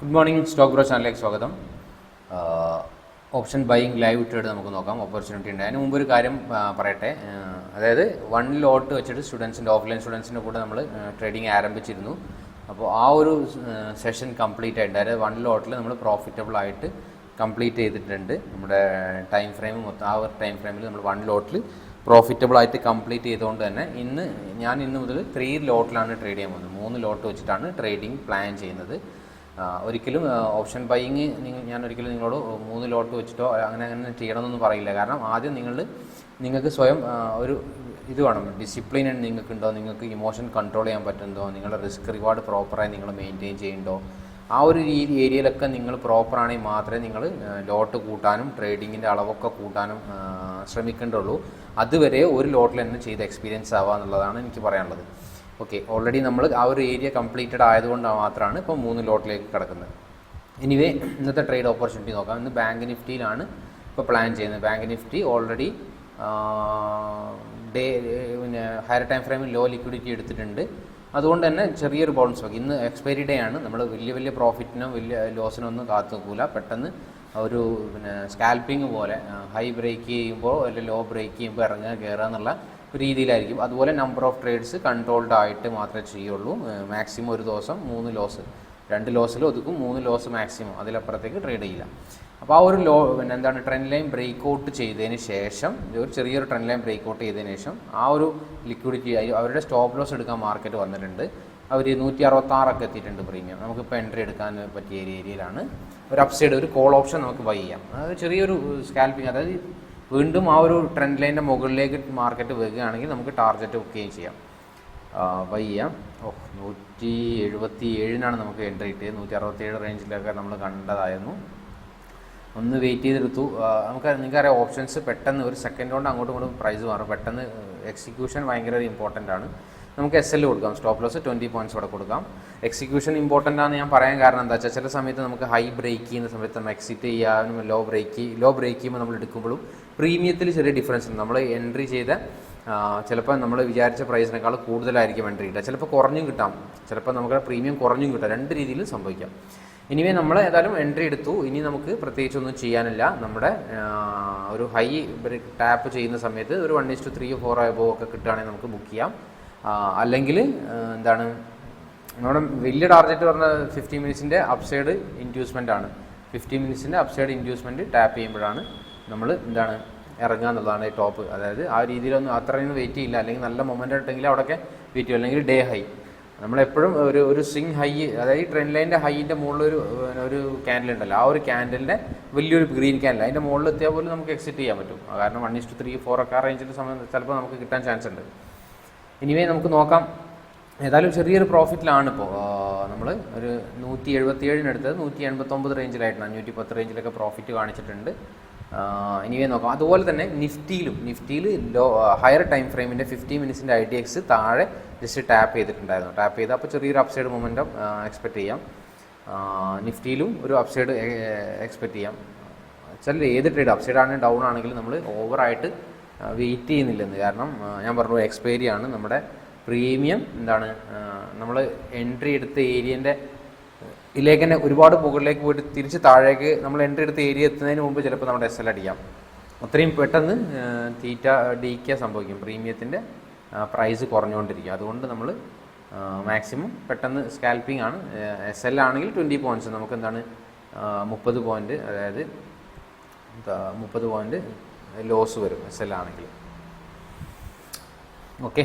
Good morning stock bro ചാനലിലേക്ക് സ്വാഗതം. Option buying live ഇട്ടിട്ട് നമുക്ക് നോക്കാം ഓപ്പർച്യൂണിറ്റി ഉണ്ട്. അതിന് മുമ്പ് ഒരു കാര്യം പറയട്ടെ. അതായത് വൺ ലോട്ട് വെച്ചിട്ട് സ്റ്റുഡൻസിന്റെ ഓഫ്ലൈൻ സ്റ്റുഡൻസിന്റെ കൂടെ നമ്മൾ ട്രേഡിംഗ് ആരംഭിച്ചിരുന്നു. അപ്പോൾ ആ ഒരു സെഷൻ കംപ്ലീറ്റ് ആയിട്ട് അതായത് വൺ ലോട്ടിൽ നമ്മൾ പ്രോഫിറ്റബിൾ ആയിട്ട് കംപ്ലീറ്റ് ചെയ്തിട്ടുണ്ട്. നമ്മുടെ ടൈം ഫ്രെയിം മൊത്തം ആ ഒരു ടൈം ഫ്രെയിമിൽ നമ്മൾ വൺ ലോട്ടിൽ പ്രോഫിറ്റബിൾ ആയിട്ട് കംപ്ലീറ്റ് ചെയ്തുകൊണ്ട് തന്നെ ഇന്ന് ഞാൻ ഇന്ന് മുതൽ ത്രീ ലോട്ടിലാണ് ട്രേഡ് ചെയ്യാൻ പോകുന്നത്. മൂന്ന് ലോട്ട് വെച്ചിട്ടാണ് ട്രേഡിംഗ് പ്ലാൻ ചെയ്യുന്നത്. ഒരിക്കലും ഓപ്ഷൻ ബൈയിങ് ഞാൻ ഒരിക്കലും നിങ്ങളോട് മൂന്ന് ലോട്ട് വെച്ചിട്ടോ അങ്ങനെ അങ്ങനെ ചെയ്യണമെന്നൊന്നും പറയില്ല. കാരണം ആദ്യം നിങ്ങൾ നിങ്ങൾക്ക് സ്വയം ഒരു ഇത് വേണം. ഡിസിപ്ലിൻ നിങ്ങൾക്ക് ഉണ്ടോ നിങ്ങൾക്ക് ഇമോഷൻ കൺട്രോൾ ചെയ്യാൻ പറ്റുന്നുണ്ടോ? നിങ്ങളുടെ റിസ്ക് റിവാർഡ് പ്രോപ്പറായി നിങ്ങൾ മെയിന്റെയിൻ ചെയ്യുന്നുണ്ടോ? ആ ഒരു രീതി ഏരിയയിലൊക്കെ നിങ്ങൾ പ്രോപ്പറാണെങ്കിൽ മാത്രമേ നിങ്ങൾ ലോട്ട് കൂട്ടാനും ട്രേഡിങ്ങിന്റെ അളവൊക്കെ കൂട്ടാനും ശ്രമിക്കേണ്ടുള്ളൂ. അതുവരെ ഒരു ലോട്ടിൽ തന്നെ ചെയ്ത് എക്സ്പീരിയൻസ് ആവുക എന്നുള്ളതാണ് എനിക്ക് പറയാനുള്ളത്. ഓക്കെ ഓൾറെഡി നമ്മൾ ആ ഒരു ഏരിയ കംപ്ലീറ്റഡ് ആയതുകൊണ്ട് മാത്രമാണ് ഇപ്പോൾ മൂന്ന് ലോട്ടിലേക്ക് കിടക്കുന്നത്. എനിവേ ഇന്നത്തെ ട്രേഡ് ഓപ്പർച്യൂണിറ്റി നോക്കാം. ഇന്ന് ബാങ്ക് നിഫ്റ്റിയിലാണ് ഇപ്പോൾ പ്ലാൻ ചെയ്യുന്നത്. ബാങ്ക് നിഫ്റ്റി ഓൾറെഡി ഡേ പിന്നെ ഹയർ ടൈം ഫ്രെയിമിൽ ലോ ലിക്വിഡിറ്റി എടുത്തിട്ടുണ്ട്. അതുകൊണ്ട് തന്നെ ചെറിയൊരു ബൗൺസ് ബാക്ക് ഇന്ന് എക്സ്പയറി ഡേ ആണ്. നമ്മൾ വലിയ വലിയ പ്രോഫിറ്റിനോ വലിയ ലോസിനോ ഒന്നും കാത്തു നിൽക്കില്ല പെട്ടെന്ന് ഒരു പിന്നെ സ്കാൽപ്പിംഗ് പോലെ ഹൈ ബ്രേക്ക് ചെയ്യുമ്പോൾ അല്ലെങ്കിൽ ലോ ബ്രേക്ക് ചെയ്യുമ്പോൾ ഇറങ്ങുക കയറുക എന്നുള്ള രീതിയിലായിരിക്കും. അതുപോലെ നമ്പർ ഓഫ് ട്രേഡ്സ് കൺട്രോൾഡ് ആയിട്ട് മാത്രമേ ചെയ്യുള്ളൂ. മാക്സിമം ഒരു ദിവസം മൂന്ന് ലോസ് രണ്ട് ലോസിൽ ഒതുക്കും മൂന്ന് ലോസ് മാക്സിമം അതിലപ്പുറത്തേക്ക് ട്രേഡ് ചെയ്യില്ല. അപ്പോൾ ആ ഒരു ലോ പിന്നെ എന്താണ് ട്രെൻഡ് ലൈൻ ബ്രേക്ക് ഔട്ട് ചെയ്തതിന് ശേഷം ഒരു ചെറിയൊരു ട്രെൻഡ് ലൈൻ ബ്രേക്ക് ഔട്ട് ചെയ്തതിന് ശേഷം ആ ഒരു ലിക്വിഡിറ്റി അവരുടെ സ്റ്റോപ്പ് ലോസ് എടുക്കാൻ മാർക്കറ്റ് വന്നിട്ടുണ്ട്. അവർ നൂറ്റി അറുപത്താറൊക്കെ എത്തിയിട്ടുണ്ട് പ്രീമിയം നമുക്കിപ്പോൾ എൻട്രി എടുക്കാൻ പറ്റിയ ഏരിയയിലാണ് ഒരു അപ്സൈഡ് ഒരു കോൾ ഓപ്ഷൻ നമുക്ക് ബൈ ചെയ്യാം. അതായത് ചെറിയൊരു സ്കാൽപ്പിംഗ് അതായത് വീണ്ടും ആ ഒരു ട്രെൻഡ് ലൈന്റെ മുകളിലേക്ക് മാർക്കറ്റ് വരികയാണെങ്കിൽ നമുക്ക് ടാർഗറ്റ് ബുക്ക് ചെയ്യാം. ബൈ ചെയ്യാം. ഓ നൂറ്റി എഴുപത്തി ഏഴിനാണ് നമുക്ക് എൻട്രി കിട്ടിയത്. നൂറ്റി അറുപത്തി ഏഴ് റേഞ്ചിലൊക്കെ നമ്മൾ കണ്ടതായിരുന്നു. ഒന്ന് വെയിറ്റ് ചെയ്തെടുത്തു. നമുക്ക് നിങ്ങൾക്കറിയാം ഓപ്ഷൻസ് പെട്ടെന്ന് ഒരു സെക്കൻഡ് കൊണ്ട് അങ്ങോട്ടും ഇങ്ങോട്ടും പ്രൈസ് മാറും. പെട്ടെന്ന് എക്സിക്യൂഷൻ ഭയങ്കര ഇമ്പോർട്ടന്റ് ആണ്. നമുക്ക് എസ് എൽ കൊടുക്കാം. സ്റ്റോപ്പ് ലോസ് ട്വന്റി പോയിന്റ്സ് ഇവിടെ കൊടുക്കാം. എക്സിക്യൂഷൻ ഇമ്പോർട്ടന്റ് ആണ് ഞാൻ പറയാൻ കാരണം എന്താ വെച്ചാൽ ചില സമയത്ത് നമുക്ക് ഹൈ ബ്രേക്ക് ചെയ്യുന്ന സമയത്ത് നമ്മൾ എക്സിറ്റ് ചെയ്യാനും ലോ ബ്രേക്ക് ലോ ബ്രേക്ക് ചെയ്യുമ്പോൾ നമ്മൾ എടുക്കുമ്പോഴും പ്രീമിയത്തിൽ ചെറിയ ഡിഫറൻസ് ഉണ്ട്. നമ്മൾ എൻട്രി ചെയ്ത ചിലപ്പോൾ നമ്മൾ വിചാരിച്ച പ്രൈസിനേക്കാൾ കൂടുതലായിരിക്കും എൻട്രി കിട്ടുക. ചിലപ്പോൾ കുറഞ്ഞും കിട്ടാം. ചിലപ്പോൾ നമുക്ക് പ്രീമിയം കുറഞ്ഞും കിട്ടാം. രണ്ട് രീതിയിലും സംഭവിക്കാം. ഇനിവേ നമ്മൾ ഏതായാലും എൻട്രി എടുത്തു. ഇനി നമുക്ക് പ്രത്യേകിച്ചൊന്നും ചെയ്യാനില്ല. നമ്മുടെ ഒരു ഹൈ ടാപ്പ് ചെയ്യുന്ന സമയത്ത് ഒരു one is to three four above ഒക്കെ കിട്ടുകയാണെങ്കിൽ നമുക്ക് ബുക്ക് ചെയ്യാം. അല്ലെങ്കിൽ എന്താണ് നമ്മുടെ വലിയ ടാർഗറ്റ് പറഞ്ഞ ഫിഫ്റ്റി മിനിറ്റ്സിന്റെ അപ്സൈഡ് ഇൻഡ്യൂസ്മെന്റ് ആണ്. ഫിഫ്റ്റി മിനിറ്റ്സിന്റെ അപ്സൈഡ് ഇൻഡ്യൂസ്മെന്റ് ടാപ്പ് ചെയ്യുമ്പോഴാണ് നമ്മൾ എന്താണ് ഇറങ്ങുക എന്നുള്ളതാണ് ഈ ടോപ്പ് അതായത് ആ രീതിയിലൊന്നും അത്രയൊന്നും വെയിറ്റ് ചെയ്യില്ല അല്ലെങ്കിൽ നല്ല മൊമെന്റ് ഉണ്ടെങ്കിൽ അവിടെയൊക്കെ വെയിറ്റ് ചെയ്യും അല്ലെങ്കിൽ ഡേ ഹൈ നമ്മളെപ്പോഴും ഒരു ഒരു സ്വിങ് ഹൈ അതായത് ഈ ട്രെൻഡ് ലൈന്റെ ഹൈന്റെ മുകളിലൊരു ഒരു ക്യാൻഡിൽ ഉണ്ടല്ലോ. ആ ഒരു ക്യാൻഡലിന്റെ വലിയൊരു ഗ്രീൻ ക്യാൻഡിൽ അതിന്റെ മുകളിൽ എത്തിയാൽ പോലും നമുക്ക് എക്സിറ്റ് ചെയ്യാൻ പറ്റും. കാരണം വൺ ഇസ്റ്റു ത്രീ ഫോർ ഒക്കെ റേഞ്ചിൽ സമയം ചിലപ്പോൾ നമുക്ക് കിട്ടാൻ ചാൻസ് ഉണ്ട്. ഇനിവേ നമുക്ക് നോക്കാം. ഏതായാലും ചെറിയൊരു പ്രോഫിറ്റിലാണ് ഇപ്പോൾ നമ്മൾ ഒരു നൂറ്റി എഴുപത്തി ഏഴിനടുത്ത് നൂറ്റി എൺപത്തൊമ്പത് റേഞ്ചിലായിട്ടാണ് അഞ്ഞൂറ്റി പത്ത് റേഞ്ചിലൊക്കെ പ്രോഫിറ്റ് കാണിച്ചിട്ടുണ്ട്. ഇനിവേ നോക്കാം. അതുപോലെ തന്നെ നിഫ്റ്റിയിലും നിഫ്റ്റിയിൽ ലോ ഹയർ ടൈം ഫ്രെയിമിന്റെ ഫിഫ്റ്റി മിനിറ്റ്സിന്റെ ഐ ടി എക്സ് താഴെ ജസ്റ്റ് ടാപ്പ് ചെയ്തിട്ടുണ്ടായിരുന്നു. ടാപ്പ് ചെയ്ത് അപ്പോൾ ചെറിയൊരു അപ്സൈഡ് മൊമെന്റം എക്സ്പെക്റ്റ് ചെയ്യാം. നിഫ്റ്റിയിലും ഒരു അപ്സൈഡ് എക്സ്പെക്റ്റ് ചെയ്യാം. ചില ഏത് ട്രേഡ് അപ്സൈഡ് ആണെങ്കിലും ഡൗൺ ആണെങ്കിലും നമ്മൾ ഓവറായിട്ട് വെയിറ്റ് ചെയ്യുന്നില്ലെന്ന്. കാരണം ഞാൻ പറഞ്ഞു എക്സ്പയറി ആണ് നമ്മുടെ പ്രീമിയം എന്താണ് നമ്മൾ എൻട്രി എടുത്ത ഏരിയന്റെ ഇതിലേക്ക് തന്നെ ഒരുപാട് മുകളിലേക്ക് പോയിട്ട് തിരിച്ച് താഴേക്ക് നമ്മൾ എൻട്രി എടുത്ത ഏരിയ എത്തുന്നതിന് മുമ്പ് ചിലപ്പോൾ നമ്മുടെ എസ് എൽ അടിക്കാം. അത്രയും പെട്ടെന്ന് തീറ്റ ഡി കെ സംഭവിക്കും. പ്രീമിയത്തിന്റെ പ്രൈസ് കുറഞ്ഞുകൊണ്ടിരിക്കും. അതുകൊണ്ട് നമ്മൾ മാക്സിമം പെട്ടെന്ന് സ്കാൽപ്പിംഗ് ആണ്. എസ് എൽ ആണെങ്കിൽ ട്വന്റി പോയിന്റ്സ് നമുക്ക് എന്താണ് മുപ്പത് പോയിന്റ് അതായത് മുപ്പത് പോയിന്റ് ലോസ് വരും എസ് എൽ ആണെങ്കിൽ. ഓക്കെ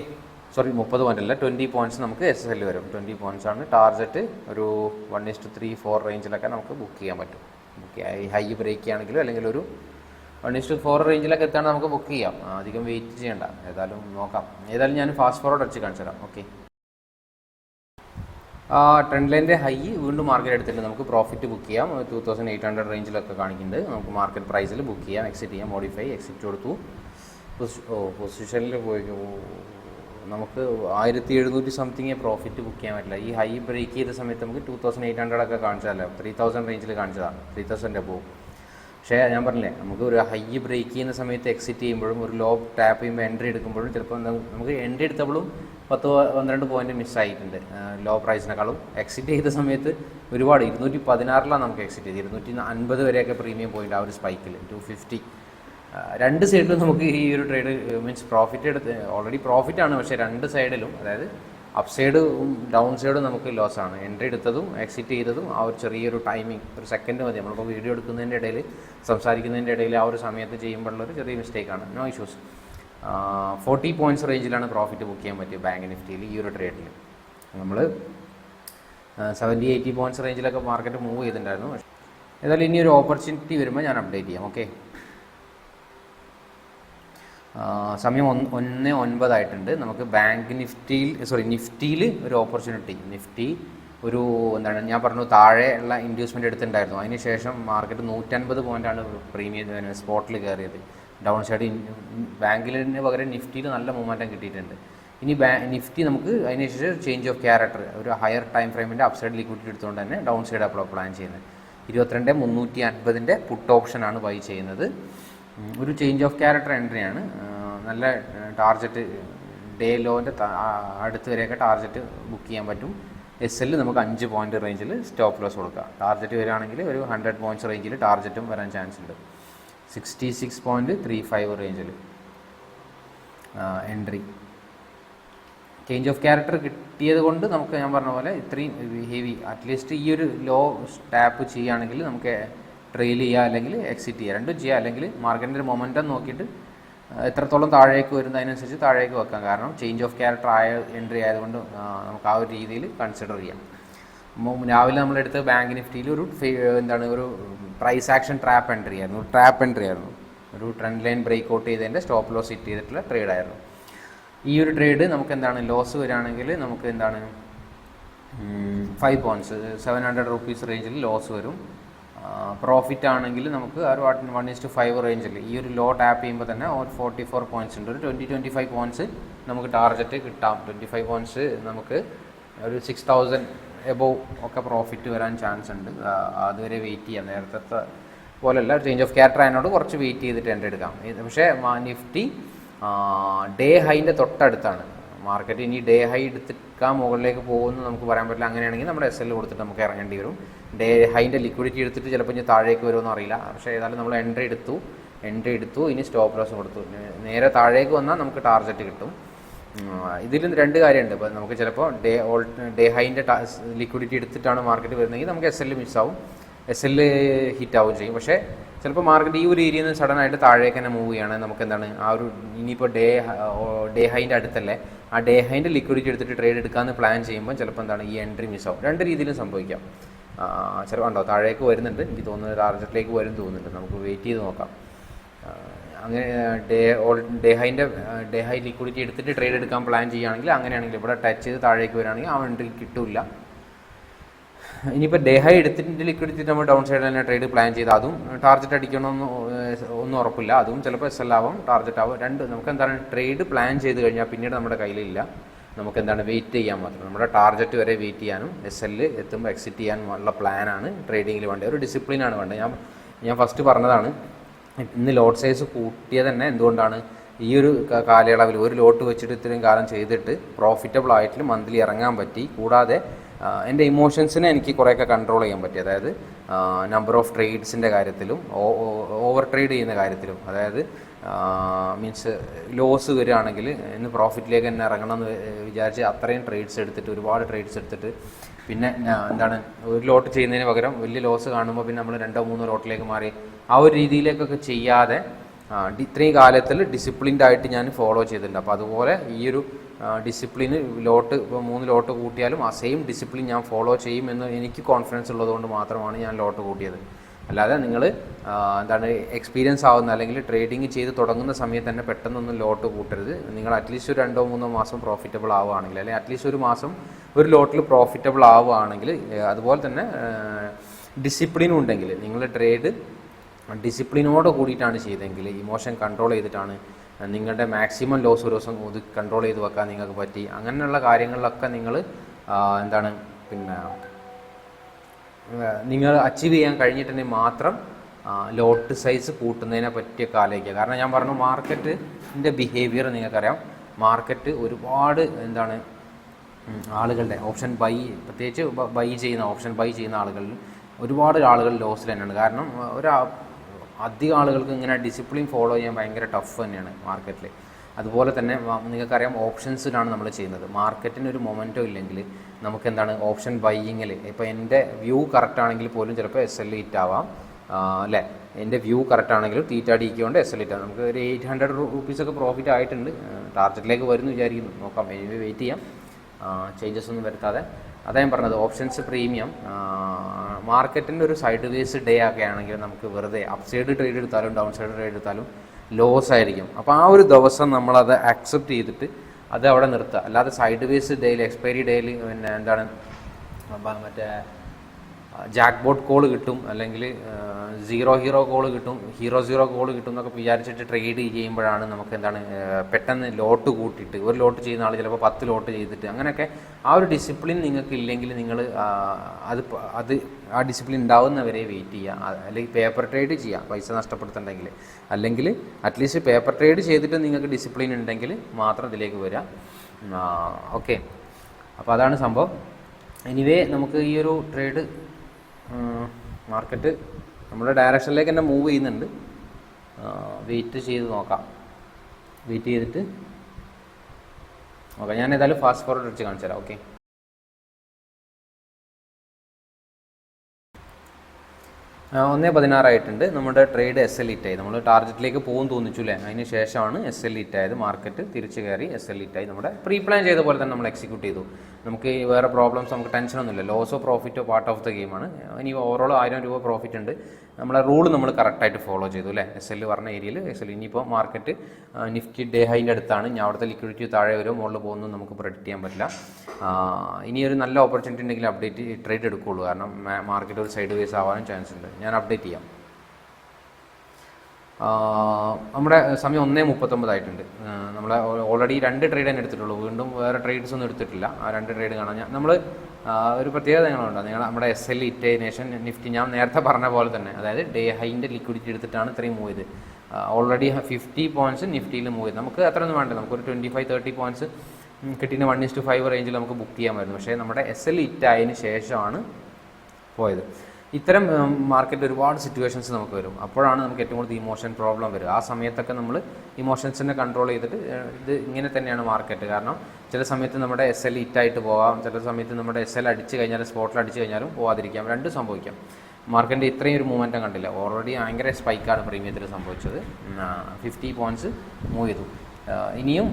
സോറി മുപ്പത് പോയിന്റ് അല്ല ട്വന്റി പോയിന്റ്സ് നമുക്ക് എസ് എസ് എൽ വരും. ട്വന്റി പോയിന്റ്സ് ആണ് ടാർജറ്റ് ഒരു one is to three four റേഞ്ചിലൊക്കെ നമുക്ക് ബുക്ക് ചെയ്യാൻ പറ്റും. ബുക്ക് ഹൈ ബ്രേക്ക് ആണെങ്കിലും അല്ലെങ്കിൽ ഒരു വൺ ഇസ് ടു ഫോർ റേഞ്ചിലൊക്കെ എത്താണ് നമുക്ക് ബുക്ക് ചെയ്യാം. അധികം വെയിറ്റ് ചെയ്യണ്ട. ഏതായാലും നോക്കാം. ഏതായാലും ഞാൻ ഫാസ്റ്റ് ഫോർവേഡ് അടിച്ച് കാണിച്ചു തരാം. ഓക്കെ ട്രെൻഡ് ലൈന്റെ ഹൈ വീണ്ടും മാർക്കറ്റ് എടുത്തിട്ട് നമുക്ക് പ്രോഫിറ്റ് ബുക്ക് ചെയ്യാം. ടു തൗസൻഡ് എയ്റ്റ് ഹൺഡ്രഡ് റേഞ്ചിലൊക്കെ കാണിക്കുന്നുണ്ട്. നമുക്ക് മാർക്കറ്റ് പ്രൈസിൽ ബുക്ക് ചെയ്യാം എക്സിറ്റ് ചെയ്യാം മോഡിഫൈ എക്സിറ്റ് കൊടുത്തു. പൊസിഷനിൽ പോയി. നമുക്ക് ആയിരത്തി എഴുന്നൂറ്റി സംതിങ് പ്രോഫിറ്റ് ബുക്ക് ചെയ്യാൻ പറ്റില്ല. ഈ ഹൈ ബ്രേക്ക് ചെയ്ത സമയത്ത് നമുക്ക് ടു തൗസൻഡ് എയ്റ്റ് ഹൺഡ്രഡ് ഒക്കെ കാണിച്ചതല്ലേ? ത്രീ തൗസൻഡ് റേഞ്ചിൽ കാണിച്ചതാണ്. ത്രീ തൗസൻഡ് പോകും. പക്ഷേ ഞാൻ പറഞ്ഞില്ലേ നമുക്ക് ഒരു ഹൈ ബ്രേക്ക് ചെയ്യുന്ന സമയത്ത് എക്സിറ്റ് ചെയ്യുമ്പോഴും ഒരു ലോ ടാപ്പ് ചെയ്യുമ്പോൾ എൻട്രി എടുക്കുമ്പോഴും ചിലപ്പോൾ നമുക്ക് എൻട്രി എടുത്തപ്പോഴും പത്ത് പന്ത്രണ്ട് പോയിന്റ് മിസ്സായിട്ടുണ്ട് ലോ പ്രൈസിനേക്കാളും എക്സിറ്റ് ചെയ്ത സമയത്ത് ഒരുപാട് ഇരുന്നൂറ്റി പതിനാറിലാണ് നമുക്ക് എക്സിറ്റ് ചെയ്ത് ഇരുന്നൂറ്റി അൻപത് വരെയൊക്കെ പ്രീമിയം പോയിന്റ് ആ ഒരു സ്പൈക്കിൽ ടു ഫിഫ്റ്റി രണ്ട് സൈഡിലും നമുക്ക് ഈ ഒരു ട്രേഡ് മീൻസ് പ്രോഫിറ്റ് എടുത്ത് ഓൾറെഡി പ്രോഫിറ്റ് ആണ് പക്ഷേ രണ്ട് സൈഡിലും അതായത് അപ്പ് സൈഡും ഡൗൺ സൈഡും നമുക്ക് ലോസ് ആണ്. എൻട്രി എടുത്തതും എക്സിറ്റ് ചെയ്തതും ആ ഒരു ചെറിയൊരു ടൈമിംഗ് ഒരു സെക്കൻഡ് മതി. നമ്മളിപ്പോൾ വീഡിയോ എടുക്കുന്നതിന്റെ ഇടയിൽ സംസാരിക്കുന്നതിന്റെ ഇടയിൽ ആ ഒരു സമയത്ത് ചെയ്യുമ്പോഴുള്ള ഒരു ചെറിയ മിസ്റ്റേക്കാണ് നോ ഇഷ്യൂസ് ഫോർട്ടി പോയിന്റ്സ് റേഞ്ചിലാണ് പ്രോഫിറ്റ് ബുക്ക് ചെയ്യാൻ പറ്റിയത് ബാങ്ക് നിഫ്റ്റിയിൽ ഈ ഒരു ട്രേഡിൽ നമ്മൾ സെവന്റി എയ്റ്റി പോയിന്റ്സ് റേഞ്ചിലൊക്കെ മാർക്കറ്റ് മൂവ് ചെയ്തിട്ടുണ്ടായിരുന്നു. ഏതായാലും ഇനി ഒരു ഓപ്പർച്യൂണിറ്റി വരുമ്പോൾ ഞാൻ അപ്ഡേറ്റ് ചെയ്യാം. ഓക്കെ സമയം ഒന്ന് ഒൻപതായിട്ടുണ്ട്. നമുക്ക് ബാങ്ക് നിഫ്റ്റിയിൽ സോറി നിഫ്റ്റിയിൽ ഒരു ഓപ്പർച്യൂണിറ്റി നിഫ്റ്റി ഒരു എന്താണ് ഞാൻ പറഞ്ഞു താഴെ ഉള്ള ഇൻഡ്യൂസ്മെന്റ് എടുത്തിട്ടുണ്ടായിരുന്നു. അതിന് ശേഷം മാർക്കറ്റ് നൂറ്റൻപത് പോയിന്റാണ് പ്രീമിയം സ്പോട്ടിൽ കയറിയത്. ഡൗൺ സൈഡ് ബാങ്കിലിന് പകരം നിഫ്റ്റിയിൽ നല്ല മൂവ്മെന്റം കിട്ടിയിട്ടുണ്ട്. ഇനി ബാ നിഫ്റ്റി നമുക്ക് അതിന് ശേഷം ചേഞ്ച് ഓഫ് ക്യാരക്ടർ ഒരു ഹയർ ടൈം ഫ്രെയിമിന്റെ അപ്സൈഡ് ലിക്വിഡിറ്റി എടുത്തുകൊണ്ട് തന്നെ ഡൗൺ സൈഡ് അപ്പോൾ പ്ലാൻ ചെയ്യുന്നത്. ഇരുപത്തിരണ്ട് മുന്നൂറ്റി അൻപതിന്റെ പുട്ട് ഓപ്ഷനാണ് ബൈ ചെയ്യുന്നത്. ഒരു ചേഞ്ച് ഓഫ് ക്യാരക്ടർ എൻട്രിയാണ് നല്ല ടാർജറ്റ് ഡേ ലോന്റെ അടുത്ത് വരെയൊക്കെ ടാർജറ്റ് ബുക്ക് ചെയ്യാൻ പറ്റും. എസ് എല്ലിൽ നമുക്ക് അഞ്ച് പോയിന്റ് റേഞ്ചിൽ സ്റ്റോപ്പ് ലോസ് കൊടുക്കാം. ടാർജറ്റ് വരികയാണെങ്കിൽ ഒരു ഹൺഡ്രഡ് പോയിന്റ്സ് റേഞ്ചിൽ ടാർജറ്റും വരാൻ ചാൻസ് ഉണ്ട്. Sixty six point three five റേഞ്ചിൽ എൻട്രി ചേഞ്ച് ഓഫ് ക്യാരക്ടർ കിട്ടിയത് കൊണ്ട് നമുക്ക് ഞാൻ പറഞ്ഞ പോലെ ഇത്രയും ഹെവി അറ്റ്ലീസ്റ്റ് ഈ ഒരു ലോ ടാപ്പ് ചെയ്യുകയാണെങ്കിൽ നമുക്ക് ട്രെയിൽ ചെയ്യുക അല്ലെങ്കിൽ എക്സിറ്റ് ചെയ്യുക. രണ്ടും ചെയ്യുക. അല്ലെങ്കിൽ മാർക്കറ്റിന്റെ ഒരു മൊമെന്റം നോക്കിയിട്ട് എത്രത്തോളം താഴേക്ക് വരുന്നതിനനുസരിച്ച് താഴേക്ക് വെക്കാം. കാരണം ചേഞ്ച് ഓഫ് ക്യാരക്ടർ ആയ എൻട്രി ആയതുകൊണ്ട് നമുക്ക് ആ ഒരു രീതിയിൽ കൺസിഡർ ചെയ്യാം. രാവിലെ നമ്മളെടുത്ത് ബാങ്ക് നിഫ്റ്റിയിൽ ഒരു എന്താണ് ഒരു പ്രൈസ് ആക്ഷൻ ട്രാപ്പ് എൻട്രി ആയിരുന്നു. ട്രാപ്പ് എൻട്രി ആയിരുന്നു. ഒരു ട്രെൻഡ് ലൈൻ ബ്രേക്ക് ഔട്ട് ചെയ്തതിന്റെ സ്റ്റോപ്പ് ലോസ് ഹിറ്റ് ചെയ്തിട്ടുള്ള ട്രേഡ് ആയിരുന്നു. ഈ ഒരു ട്രേഡ് നമുക്ക് എന്താണ് ലോസ് വരികയാണെങ്കിൽ നമുക്ക് എന്താണ് five points seven hundred rupees റേഞ്ചിൽ ലോസ് വരും. പ്രോഫിറ്റ് ആണെങ്കിൽ നമുക്ക് ആ ഒരു വൺ ഇസ് ടു ഫൈവ് റേഞ്ചിൽ ഈ ഒരു ലോ ടാപ്പ് ചെയ്യുമ്പോൾ തന്നെ ഒരു ഫോർട്ടി ഫോർ പോയിന്റ്സ് ഉണ്ട്. ഒരു ട്വന്റി ട്വന്റി ഫൈവ് പോയിന്റ്സ് നമുക്ക് ടാർഗറ്റ് കിട്ടാം. ട്വന്റി ഫൈവ് പോയിന്റ്സ് നമുക്ക് ഒരു സിക്സ് തൗസൻഡ് എബോവ് ഒക്കെ പ്രോഫിറ്റ് വരാൻ ചാൻസ് ഉണ്ട്. അതുവരെ വെയിറ്റ് ചെയ്യാം. നേരത്തെ പോലെയല്ല ചേഞ്ച് ഓഫ് ക്യാരക്ടർ അതിനോട് കുറച്ച് വെയിറ്റ് ചെയ്തിട്ട് എന്റെ എടുക്കാം. പക്ഷേ നിഫ്റ്റി ഡേ ഹൈന്റെ തൊട്ടടുത്താണ്. മാർക്കറ്റ് ഇനി ഡേ ഹൈ എടുത്തിക്കാൻ മുകളിലേക്ക് പോകുമെന്ന് നമുക്ക് പറയാൻ പറ്റില്ല. അങ്ങനെയാണെങ്കിൽ നമ്മുടെ എസ് എൽ കൊടുത്തിട്ട് നമുക്ക് ഇറങ്ങേണ്ടി വരും. ഡേ ഹൈന്റെ ലിക്വിഡിറ്റി എടുത്തിട്ട് ചിലപ്പോൾ ഇനി താഴേക്ക് വരുമെന്ന് അറിയില്ല. പക്ഷേ ഏതായാലും നമ്മൾ എൻട്രി എടുത്തു. എൻട്രി എടുത്തു. ഇനി സ്റ്റോപ്പ് ലോസ് കൊടുത്തു. നേരെ താഴേക്ക് വന്നാൽ നമുക്ക് ടാർഗറ്റ് കിട്ടും. ഇതിൽ രണ്ട് കാര്യമുണ്ട്. ഇപ്പോൾ നമുക്ക് ചിലപ്പോൾ ഡേ ഓൾ ഡേ ഹൈന്റെ ലിക്വിഡിറ്റി എടുത്തിട്ടാണ് മാർക്കറ്റ് വരുന്നതെങ്കിൽ നമുക്ക് എസ് എൽ മിസ്സാവും എസ് എൽ ഹിറ്റ് ആവുകയും ചെയ്യും. പക്ഷേ ചിലപ്പോൾ മാർക്കറ്റ് ഈ ഒരു ഏരിയയിൽ നിന്ന് സഡൻ ആയിട്ട് താഴേക്ക് തന്നെ മൂവ് ചെയ്യണം. നമുക്ക് എന്താണ് ആ ഒരു ഇനിയിപ്പോൾ ഡേ ഡേ ഹൈന്റെ അടുത്തല്ലേ ആ ഡേ ഹൈന്റെ ലിക്വിഡിറ്റി എടുത്തിട്ട് ട്രേഡ് എടുക്കാമെന്ന് പ്ലാൻ ചെയ്യുമ്പോൾ ചിലപ്പോൾ എന്താണ് ഈ എൻട്രി മിസ് മിസ്സാവും രണ്ട് രീതിയിലും സംഭവിക്കാം. ചിലപ്പോൾ ഉണ്ടോ താഴേക്ക് വരുന്നുണ്ട്. എനിക്ക് തോന്നുന്നത് ടാർജറ്റിലേക്ക് വരും തോന്നുന്നുണ്ട്. നമുക്ക് വെയിറ്റ് ചെയ്ത് നോക്കാം. അങ്ങനെ ഡേ ഓൾ ഡേ ഹൈന്റെ ഡേ ഹൈ ലിക്വിഡിറ്റി എടുത്തിട്ട് ട്രേഡ് എടുക്കാൻ പ്ലാൻ ചെയ്യുകയാണെങ്കിൽ അങ്ങനെയാണെങ്കിൽ ഇവിടെ ടച്ച് ചെയ്ത് താഴേക്ക് വരികയാണെങ്കിൽ ആ എൻട്രി കിട്ടില്ല. ഇനിയിപ്പോൾ ഡേ ഹൈ എടുത്തിട്ട് ലിക്വിഡിറ്റി നമ്മൾ ഡൗൺ സൈഡിൽ തന്നെ ട്രേഡ് പ്ലാൻ ചെയ്ത് അതും ടാർജറ്റ് അടിക്കണമെന്ന് ഒന്നും ഉറപ്പില്ല. അതും ചിലപ്പോൾ എസ് എൽ ആവും ടാർജറ്റ് ആവും. രണ്ട് നമുക്ക് എന്താണ് ട്രേഡ് പ്ലാൻ ചെയ്ത് കഴിഞ്ഞാൽ പിന്നീട് നമ്മുടെ കയ്യിലില്ല. നമുക്ക് എന്താണ് വെയിറ്റ് ചെയ്യാൻ മാത്രം. നമ്മുടെ ടാർജറ്റ് വരെ വെയിറ്റ് ചെയ്യാനും എസ് എല്ലിൽ എത്തുമ്പോൾ എക്സിറ്റ് ചെയ്യാനും ഉള്ള പ്ലാനാണ് ട്രേഡിങ്ങിൽ വേണ്ടത്. ഒരു ഡിസിപ്ലിനാണ് വേണ്ടത്. ഞാൻ ഞാൻ ഫസ്റ്റ് പറഞ്ഞതാണ് ഇന്ന് ലോട്ട് സൈസ് കൂട്ടിയത് തന്നെ എന്തുകൊണ്ടാണ് ഈ ഒരു കാലയളവിൽ ഒരു ലോട്ട് വെച്ചിട്ട് ഇത്രയും കാലം ചെയ്തിട്ട് പ്രോഫിറ്റബിൾ ആയിട്ട് മന്ത്ലി ഇറങ്ങാൻ പറ്റി. കൂടാതെ എന്റെ ഇമോഷൻസിനെ എനിക്ക് കുറേയൊക്കെ കൺട്രോൾ ചെയ്യാൻ പറ്റി. അതായത് നമ്പർ ഓഫ് ട്രേഡ്സിന്റെ കാര്യത്തിലും ഓവർ ട്രേഡ് ചെയ്യുന്ന കാര്യത്തിലും. അതായത് മീൻസ് ലോസ് വരികയാണെങ്കിൽ ഇന്ന് പ്രോഫിറ്റിലേക്ക് തന്നെ ഇറങ്ങണം എന്ന് വിചാരിച്ച് അത്രയും ട്രേഡ്സ് എടുത്തിട്ട് ഒരുപാട് ട്രേഡ്സ് എടുത്തിട്ട് പിന്നെ എന്താണ് ഒരു ലോട്ട് ചെയ്യുന്നതിന് പകരം വലിയ ലോസ് കാണുമ്പോൾ പിന്നെ നമ്മൾ രണ്ടോ മൂന്നോ ലോട്ടിലേക്ക് മാറി ആ ഒരു രീതിയിലേക്കൊക്കെ ചെയ്യാതെ ഇത്രയും കാലത്തിൽ ഡിസിപ്ലിൻഡ് ആയിട്ട് ഞാൻ ഫോളോ ചെയ്തിട്ടുണ്ട്. അപ്പോൾ അതുപോലെ ഈ ഒരു ഡിസിപ്ലിന് ലോട്ട് ഇപ്പോൾ മൂന്ന് ലോട്ട് കൂട്ടിയാലും ആ സെയിം ഡിസിപ്ലിൻ ഞാൻ ഫോളോ ചെയ്യും എന്ന് എനിക്ക് കോൺഫിഡൻസ് ഉള്ളതുകൊണ്ട് മാത്രമാണ് ഞാൻ ലോട്ട് കൂട്ടിയത്. അല്ലാതെ നിങ്ങൾ എന്താണ് എക്സ്പീരിയൻസ് ആവുന്ന അല്ലെങ്കിൽ ട്രേഡിങ് ചെയ്ത് തുടങ്ങുന്ന സമയത്ത് തന്നെ പെട്ടെന്നൊന്നും ലോട്ട് കൂട്ടരുത്. നിങ്ങൾ അറ്റ്ലീസ്റ്റ് ഒരു രണ്ടോ മൂന്നോ മാസം പ്രോഫിറ്റബിൾ ആവുകയാണെങ്കിൽ അല്ലെങ്കിൽ അറ്റ്ലീസ്റ്റ് ഒരു മാസം ഒരു ലോട്ടിൽ പ്രോഫിറ്റബിൾ ആവുകയാണെങ്കിൽ അതുപോലെ തന്നെ ഡിസിപ്ലിൻ ഉണ്ടെങ്കിൽ നിങ്ങൾ ട്രേഡ് ഡിസിപ്ലിനോട് കൂടിയിട്ടാണ് ചെയ്തതെങ്കിൽ ഇമോഷൻ കൺട്രോൾ ചെയ്തിട്ടാണ് നിങ്ങളുടെ മാക്സിമം ലോസ് ഒരു ദിവസം ഒതു കൺട്രോൾ ചെയ്ത് വെക്കാൻ നിങ്ങൾക്ക് പറ്റി. അങ്ങനെയുള്ള കാര്യങ്ങളിലൊക്കെ നിങ്ങൾ എന്താണ് പിന്നെ നിങ്ങൾ അച്ചീവ് ചെയ്യാൻ കഴിഞ്ഞിട്ടുണ്ടെങ്കിൽ മാത്രം ലോട്ട് സൈസ് കൂട്ടുന്നതിനെ പറ്റിയൊക്കെ ആലോചിക്കുക. കാരണം ഞാൻ പറഞ്ഞു മാർക്കറ്റിന്റെ ബിഹേവിയർ നിങ്ങൾക്കറിയാം. മാർക്കറ്റ് ഒരുപാട് എന്താണ് ആളുകളുടെ ഓപ്ഷൻ ബൈ പ്രത്യേകിച്ച് ബൈ ചെയ്യുന്ന ഓപ്ഷൻ ബൈ ചെയ്യുന്ന ആളുകളിൽ ഒരുപാട് ആളുകൾ ലോസിൽ തന്നെയാണ് കാരണം ഒരു അധികം ആളുകൾക്ക് ഇങ്ങനെ ഡിസിപ്ലിൻ ഫോളോ ചെയ്യാൻ ഭയങ്കര ടഫ് തന്നെയാണ് മാർക്കറ്റിൽ അതുപോലെ തന്നെ നിങ്ങൾക്കറിയാം ഓപ്ഷൻസിലാണ് നമ്മൾ ചെയ്യുന്നത്. മാർക്കറ്റിന് ഒരു മൊമെന്റോ ഇല്ലെങ്കിൽ നമുക്ക് എന്താണ് ഓപ്ഷൻ ബൈയിങ്ങിൽ ഇപ്പോൾ എന്റെ വ്യൂ കറക്റ്റ് ആണെങ്കിൽ പോലും ചിലപ്പോൾ എസ് എൽ ഇറ്റ് ആവാം. അല്ലേ? എന്റെ വ്യൂ കറക്റ്റ് ആണെങ്കിലും തീറ്റ കൊണ്ട് എസ് എൽ ഇറ്റ് ആവാം. നമുക്ക് ഒരു എയ്റ്റ് ഹൺഡ്രഡ് റുപ്പീസൊക്കെ പ്രോഫിറ്റ് ആയിട്ടുണ്ട്. ടാർഗറ്റിലേക്ക് വരുന്നു വിചാരിക്കുന്നു. നോക്കാം വെയിറ്റ് ചെയ്യാം. ചേഞ്ചസ് ഒന്നും വരുത്താതെ. അതാ ഞാൻ പറഞ്ഞത് ഓപ്ഷൻസ് പ്രീമിയം മാർക്കറ്റിന്റെ ഒരു സൈഡ് വേസ് ഡേ ഒക്കെ ആണെങ്കിൽ നമുക്ക് വെറുതെ അപ്പ് സൈഡ് ട്രേഡ് എടുത്താലും ഡൗൺ സൈഡ് ട്രേഡ് എടുത്താലും ലോസ് ആയിരിക്കും. അപ്പോൾ ആ ഒരു ദിവസം നമ്മളത് അക്സെപ്റ്റ് ചെയ്തിട്ട് അത് അവിടെ നിർത്തുക അല്ലാതെ സൈഡ് വേസ് ഡേയിൽ എക്സ്പയറി ഡേയിൽ പിന്നെ എന്താണ് മറ്റേ ജാക്ക് ബോട്ട് കോൾ കിട്ടും അല്ലെങ്കിൽ സീറോ ഹീറോ കോൾ കിട്ടും ഹീറോ സീറോ കോൾ കിട്ടും എന്നൊക്കെ വിചാരിച്ചിട്ട് ട്രേഡ് ചെയ്യുമ്പോഴാണ് നമുക്ക് എന്താണ് പെട്ടെന്ന് ലോട്ട് കൂട്ടിയിട്ട് ഒരു ലോട്ട് ചെയ്യുന്ന ആൾ ചിലപ്പോൾ പത്ത് ലോട്ട് ചെയ്തിട്ട് അങ്ങനെയൊക്കെ ആ ഒരു ഡിസിപ്ലിൻ നിങ്ങൾക്ക് ഇല്ലെങ്കിൽ നിങ്ങൾ അത് അത് ആ ഡിസിപ്ലിൻ ഉണ്ടാവുന്നവരെ വെയിറ്റ് ചെയ്യുക. അല്ലെങ്കിൽ പേപ്പർ ട്രേഡ് ചെയ്യുക പൈസ നഷ്ടപ്പെടുത്തുന്നുണ്ടെങ്കിൽ അല്ലെങ്കിൽ അറ്റ്ലീസ്റ്റ് പേപ്പർ ട്രേഡ് ചെയ്തിട്ട് നിങ്ങൾക്ക് ഡിസിപ്ലിൻ ഉണ്ടെങ്കിൽ മാത്രം ഇതിലേക്ക് വരിക ഓക്കെ അപ്പോൾ അതാണ് സംഭവം. എനിവേ നമുക്ക് ഈ ഒരു ട്രേഡ് മാർക്കറ്റ് നമ്മുടെ ഡയറക്ഷനിലേക്ക് തന്നെ മൂവ് ചെയ്യുന്നുണ്ട്. വെയിറ്റ് ചെയ്ത് നോക്കാം. വെയിറ്റ് ചെയ്തിട്ട് ഓക്കെ ഞാൻ ഏതായാലും ഫാസ്റ്റ് ഫോർവേഡ് വെച്ച് കാണിച്ചു തരാം ഓക്കെ ഒന്നേ പതിനാറായിട്ടുണ്ട്. നമ്മുടെ ട്രേഡ് എസ് എൽ ഇറ്റായി നമ്മൾ ടാർഗറ്റിലേക്ക് പോകും തോന്നിച്ചു അല്ലേ അതിന് ശേഷമാണ് എസ് എൽ ഇറ്റായത് മാർക്കറ്റ് തിരിച്ചു കയറി എസ് എൽ ഇറ്റായി നമ്മുടെ പ്രീ പ്ലാൻ ചെയ്ത പോലെ തന്നെ നമ്മൾ എക്സിക്യൂട്ട് ചെയ്തു. നമുക്ക് വേറെ പ്രോബ്ലംസ് നമുക്ക് ടെൻഷനൊന്നുമില്ല ലോസോ പ്രോഫിറ്റോ പാർട്ട് ഓഫ് ദ ഗെയിമാണ് ഇനി ഓവറോൾ ആയിരം രൂപ പ്രോഫിറ്റ് ഉണ്ട്. നമ്മളെ റൂൾ നമ്മൾ കറക്റ്റായിട്ട് ഫോളോ ചെയ്തു അല്ലേ? എസ് എൽ പറഞ്ഞ ഏരിയയിൽ എസ് എൽ ഇനിയിപ്പോൾ മാർക്കറ്റ് നിഫ്റ്റി ഡേ ഹൈന്റെ അടുത്താണ്. ഞാൻ അവിടുത്തെ ലിക്വിഡിറ്റി താഴെ വരുമോ മുകളിൽ പോകുന്നു നമുക്ക് പ്രൊഡക്റ്റ് ചെയ്യാൻ പറ്റില്ല. ഇനി ഒരു നല്ല ഓപ്പർച്യൂണിറ്റി ഉണ്ടെങ്കിൽ അപ്ഡേറ്റ് ട്രേഡ് എടുക്കുകയുള്ളൂ കാരണം മാർക്കറ്റ് ഒരു സൈഡ് വേസ് ആവാനും ചാൻസ് ഉണ്ട്. ഞാൻ അപ്ഡേറ്റ് ചെയ്യാം. നമ്മുടെ സമയം ഒന്നേ മുപ്പത്തൊമ്പതായിട്ടുണ്ട് നമ്മൾ ഓൾറെഡി രണ്ട് ട്രേഡ് തന്നെ എടുത്തിട്ടുള്ളൂ. വീണ്ടും വേറെ ട്രേഡ്സ് ഒന്നും എടുത്തിട്ടില്ല. ആ രണ്ട് ട്രേഡ് കാണാൻ നമ്മൾ ഒരു പ്രത്യേകത നിങ്ങളുണ്ട് നിങ്ങൾ നമ്മുടെ എസ് എൽ ഇറ്റേനേഷൻ നിഫ്റ്റി ഞാൻ നേരത്തെ പറഞ്ഞ പോലെ തന്നെ അതായത് ഡേ ഹൈന്റെ ലിക്വിഡിറ്റി എടുത്തിട്ടാണ് ഇത്രയും മൂവ് ചെയ്ത് ഓൾറെഡി ഫിഫ്റ്റി പോയിന്റ്സ് നിഫ്റ്റിയിൽ മൂവ് ചെയ്ത്. നമുക്ക് അത്രയൊന്നും വേണ്ട. നമുക്കൊരു ട്വന്റി ഫൈവ് തേർട്ടി പോയിന്റ്സ് കിട്ടിയ വൺ ഇസ് ടു ഫൈവ് റേഞ്ചിൽ നമുക്ക് ബുക്ക് ചെയ്യാമായിരുന്നു പക്ഷേ നമ്മുടെ എസ് എൽ ഇറ്റായതിന് ശേഷമാണ് പോയത്. ഇത്തരം മാർക്കറ്റിൽ ഒരുപാട് സിറ്റുവേഷൻസ് നമുക്ക് വരും. അപ്പോഴാണ് നമുക്ക് ഏറ്റവും കൂടുതൽ ഇമോഷൻ പ്രോബ്ലം വരും ആ സമയത്തൊക്കെ നമ്മൾ ഇമോഷൻസിനെ കൺട്രോൾ ചെയ്തിട്ട് ഇത് ഇങ്ങനെ തന്നെയാണ് മാർക്കറ്റ് കാരണം ചില സമയത്ത് നമ്മുടെ എസ് എൽ ഇറ്റായിട്ട് പോകാം ചില സമയത്ത് നമ്മുടെ എസ് എൽ അടിച്ച് കഴിഞ്ഞാലും സ്പോട്ടിൽ അടിച്ച് കഴിഞ്ഞാലും പോകാതിരിക്കാം രണ്ടും സംഭവിക്കാം. മാർക്കറ്റിന്റെ ഇത്രയും ഒരു മൂവ്മെന്റം കണ്ടില്ല. ഓൾറെഡി ഭയങ്കര സ്പൈക്കാണ് പ്രീമിയത്തിൽ സംഭവിച്ചത്. ഫിഫ്റ്റി പോയിന്റ്സ് മൂവ് ചെയ്തു. ഇനിയും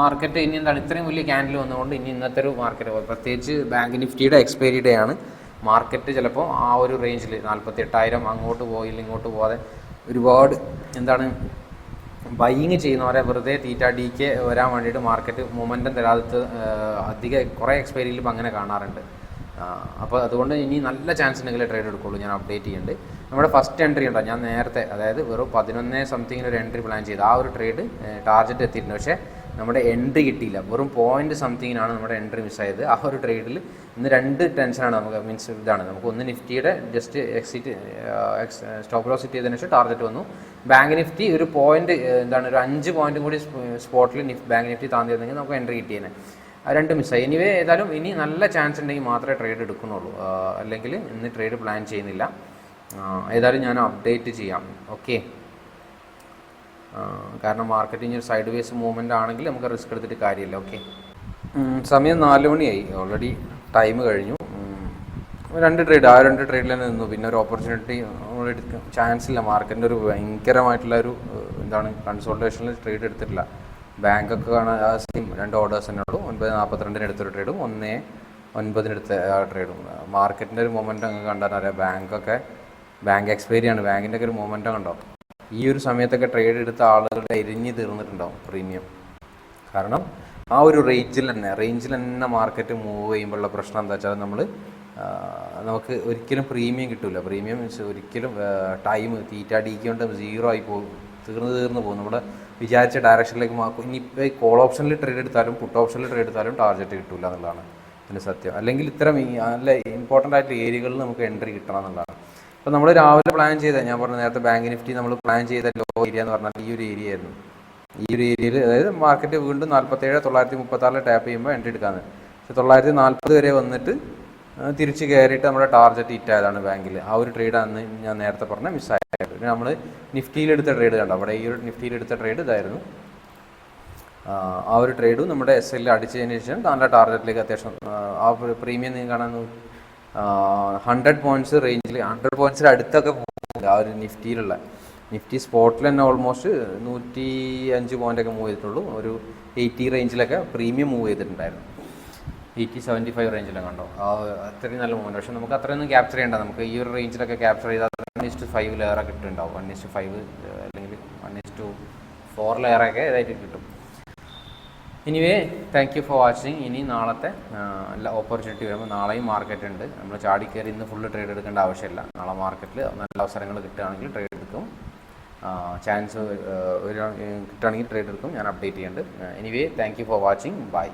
മാർക്കറ്റ് ഇനി എന്താണ് ഇത്രയും വലിയ ക്യാൻഡിൽ വന്നുകൊണ്ട് ഇനി ഇന്നത്തെ ഒരു മാർക്കറ്റ് പ്രത്യേകിച്ച് ബാങ്ക് നിഫ്റ്റിയുടെ എക്സ്പയറി ഡേ ആണ്. മാർക്കറ്റ് ചിലപ്പോൾ ആ ഒരു റേഞ്ചിൽ നാൽപ്പത്തി എട്ടായിരം അങ്ങോട്ട് പോയില്ല ഇങ്ങോട്ട് പോകാതെ ഒരുപാട് എന്താണ് ബൈയിങ് ചെയ്യുന്നവരെ വെറുതെ തീറ്റ ഡി കെ വരാൻ വേണ്ടിയിട്ട് മാർക്കറ്റ് മൊമെന്റം തരാത്ത അധികം കുറേ എക്സ്പയറിയിൽ ഇപ്പം അങ്ങനെ കാണാറുണ്ട്. അപ്പോൾ അതുകൊണ്ട് ഇനി നല്ല ചാൻസ് ഉണ്ടെങ്കിൽ ട്രേഡ് എടുക്കുള്ളൂ. ഞാൻ അപ്ഡേറ്റ് ചെയ്യുന്നുണ്ട്. നമ്മുടെ ഫസ്റ്റ് എൻട്രി ഉണ്ടോ? ഞാൻ നേരത്തെ അതായത് വെറും പതിനൊന്ന് സംതിങ്ങിന് ഒരു എൻട്രി പ്ലാൻ ചെയ്ത് ആ ഒരു ട്രേഡ് ടാർഗറ്റ് എത്തിയിട്ടുണ്ട്. പക്ഷേ നമ്മുടെ എൻട്രി കിട്ടിയില്ല. വെറും പോയിന്റ് സംതിങ്ങിനാണ് നമ്മുടെ എൻട്രി മിസ്സായത് ആ ഒരു ട്രേഡിൽ ഇന്ന് രണ്ട് ടെൻഷനാണ് നമുക്ക് മീൻസ് ഇതാണ്. നമുക്ക് ഒന്ന് നിഫ്റ്റിയുടെ just exit stop loss hit ചെയ്തതിനു ശേഷം ടാർഗറ്റ് വന്നു. ബാങ്ക് നിഫ്റ്റി ഒരു പോയിന്റ് എന്താണ് ഒരു അഞ്ച് പോയിന്റും കൂടി സ്പോട്ടിൽ ബാങ്ക് നിഫ്റ്റി താന്നിരുന്നെങ്കിൽ നമുക്ക് എൻട്രി കിട്ടിയേനെ. രണ്ട് മിസ്സായി എനിവേ ഏതായാലും ഇനി നല്ല ചാൻസ് ഉണ്ടെങ്കിൽ മാത്രമേ ട്രേഡ് എടുക്കുന്നുള്ളൂ. അല്ലെങ്കിൽ ഇന്ന് ട്രേഡ് പ്ലാൻ ചെയ്യുന്നില്ല. ഏതായാലും ഞാൻ അപ്ഡേറ്റ് ചെയ്യാം. ഓക്കെ കാരണം മാർക്കറ്റിങ് ഒരു സൈഡ് വേസ് മൂവ്മെന്റ് ആണെങ്കിൽ നമുക്ക് റിസ്ക് എടുത്തിട്ട് കാര്യമില്ല ഓക്കെ സമയം നാല് മണിയായി. ഓൾറെഡി ടൈം കഴിഞ്ഞു. രണ്ട് ട്രേഡ് ആ രണ്ട് ട്രേഡിൽ തന്നെ നിന്നു. പിന്നെ ഒരു ഓപ്പർച്യൂണിറ്റി നമ്മൾ ചാൻസ് ഇല്ല. മാർക്കറ്റിന്റെ ഒരു ഭയങ്കരമായിട്ടുള്ള ഒരു എന്താണ് കൺസോൾട്ടേഷനിൽ ട്രേഡ് എടുത്തിട്ടില്ല. ബാങ്കൊക്കെ കാണാൻ സെയിം രണ്ട് ഓർഡേഴ്സ് തന്നെ ഉള്ളൂ. ഒൻപത് നാൽപ്പത്തിരണ്ടിന് എടുത്തൊരു ട്രേഡും ഒന്നേ ഒൻപതിനെടുത്ത ആ ട്രേഡും മാർക്കറ്റിന്റെ ഒരു മൊമെന്റ് അങ്ങ് കണ്ടാൽ അറിയാം. ബാങ്കൊക്കെ ബാങ്ക് എക്സ്പയറി ആണ്. ബാങ്കിന്റെ ഒക്കെ ഒരു മൊമെന്റ് കണ്ടോ ഈ ഒരു സമയത്തൊക്കെ ട്രേഡ് എടുത്ത ആളുകളുടെ എരിഞ്ഞ് തീർന്നിട്ടുണ്ടാവും പ്രീമിയം കാരണം ആ ഒരു റേഞ്ചിൽ തന്നെ റേഞ്ചിൽ തന്നെ മാർക്കറ്റ് മൂവ് ചെയ്യുമ്പോഴുള്ള പ്രശ്നം എന്താ വെച്ചാൽ നമ്മൾ നമുക്ക് ഒരിക്കലും പ്രീമിയം കിട്ടില്ല പ്രീമിയം മീൻസ് ഒരിക്കലും ടൈം തീറ്റ ഡിക്കൊണ്ട് സീറോ ആയി പോകും തീർന്ന് തീർന്ന് പോകും. നമ്മുടെ വിചാരിച്ച ഡയറക്ഷനിലേക്ക് മാക്കും ഇനിയിപ്പോൾ കോൾ ഓപ്ഷനിൽ ട്രേഡ് എടുത്താലും പുട്ട് ഓപ്ഷനിൽ ട്രേഡ് എടുത്താലും ടാർഗറ്റ് കിട്ടില്ല എന്നുള്ളതാണ് ഇതിന്റെ സത്യം. അല്ലെങ്കിൽ ഇത്തരം നല്ല ഇമ്പോർട്ടന്റ് ആയിട്ടുള്ള ഏരിയകളിൽ നമുക്ക് എൻട്രി കിട്ടണം എന്നുള്ളതാണ്. അപ്പോൾ നമ്മൾ രാവിലെ പ്ലാൻ ചെയ്ത ഞാൻ പറഞ്ഞ നേരത്തെ ബാങ്ക് നിഫ്റ്റി നമ്മൾ പ്ലാൻ ചെയ്ത ലോ ഏരിയ എന്ന് പറഞ്ഞാൽ ഈ ഒരു ഏരിയ ആയിരുന്നു. ഈ ഒരു ഏരിയയിൽ അതായത് മാർക്കറ്റ് വീണ്ടും നാൽപ്പത്തേഴ് തൊള്ളായിരത്തി മുപ്പത്താറിൽ ടാപ്പ് ചെയ്യുമ്പോൾ എൻട്രി എടുക്കാന്ന്. പക്ഷേ തൊള്ളായിരത്തി നാൽപ്പത് വരെ വന്നിട്ട് തിരിച്ച് കയറിയിട്ട് നമ്മുടെ ടാർജറ്റ് ഹിറ്റ് ആയതാണ് ബാങ്കിൽ ആ ഒരു ട്രേഡ് അന്ന് ഞാൻ നേരത്തെ പറഞ്ഞ മിസ്സായത് പിന്നെ നമ്മൾ നിഫ്റ്റിയിലെടുത്ത ട്രേഡ് കണ്ടോ? അവിടെ ഈ ഒരു നിഫ്റ്റിയിലെടുത്ത ട്രേഡ് ഇതായിരുന്നു. ആ, ഒരു ട്രേഡും നമ്മുടെ എസ് എല്ലിൽ അടിച്ചതിന് ശേഷം നല്ല ടാർജറ്റിലേക്ക് അത്യാവശ്യം ആ പ്രീമിയം നിങ്ങൾ കാണാൻ ഹൺഡ്രഡ് പോയിന്റ്സ് റേഞ്ചിൽ ഹൺഡ്രഡ് പോയിന്റ്സിൽ അടുത്തൊക്കെ പോകുന്നുണ്ട് ആ ഒരു നിഫ്റ്റിയിലുള്ള. നിഫ്റ്റി സ്പോട്ടിൽ തന്നെ ഓൾമോസ്റ്റ് നൂറ്റി അഞ്ച് പോയിന്റൊക്കെ മൂവ് ചെയ്തിട്ടുള്ളൂ. ഒരു എയ്റ്റി റേഞ്ചിലൊക്കെ പ്രീമിയം മൂവ് ചെയ്തിട്ടുണ്ടായിരുന്നു. എയ്റ്റി സെവന്റി ഫൈവ് റേഞ്ചിലൊക്കെ ഉണ്ടോ അത്രയും നല്ല മൂവ്മെന്റ് പക്ഷേ നമുക്ക് അത്രയൊന്നും ക്യാപ്ചർ ചെയ്യേണ്ട നമുക്ക് ഈ ഒരു റേഞ്ചിലൊക്കെ ക്യാപ്ചർ ചെയ്താൽ വൺ ഇസ്റ്റ് ഫൈവ് ലെയറൊക്കെ കിട്ടുന്നുണ്ടാവും. വൺ ഇസ്റ്റ് ഫൈവ് അല്ലെങ്കിൽ വൺ ഇസ്റ്റ് ഫോർ ലെയറൊക്കെ ഇതായിട്ട് കിട്ടും. Anyway thank you for watching ഇനി നാളത്തെ നല്ല ഓപ്പർച്യൂണിറ്റി വരുമ്പോൾ നാളെയും മാർക്കറ്റ് ഉണ്ട്. നമ്മൾ ചാടി കയറി ഇന്ന് ഫുള്ള് ട്രേഡ് എടുക്കേണ്ട ആവശ്യമില്ല. നാളെ മാർക്കറ്റിൽ നല്ല അവസരങ്ങൾ കിട്ടുകയാണെങ്കിൽ ട്രേഡ് എടുക്കും. ചാൻസ് കിട്ടുകയാണെങ്കിൽ ട്രേഡ് എടുക്കും. ഞാൻ അപ്ഡേറ്റ് ചെയ്യുന്നുണ്ട്. Anyway thank you for watching bye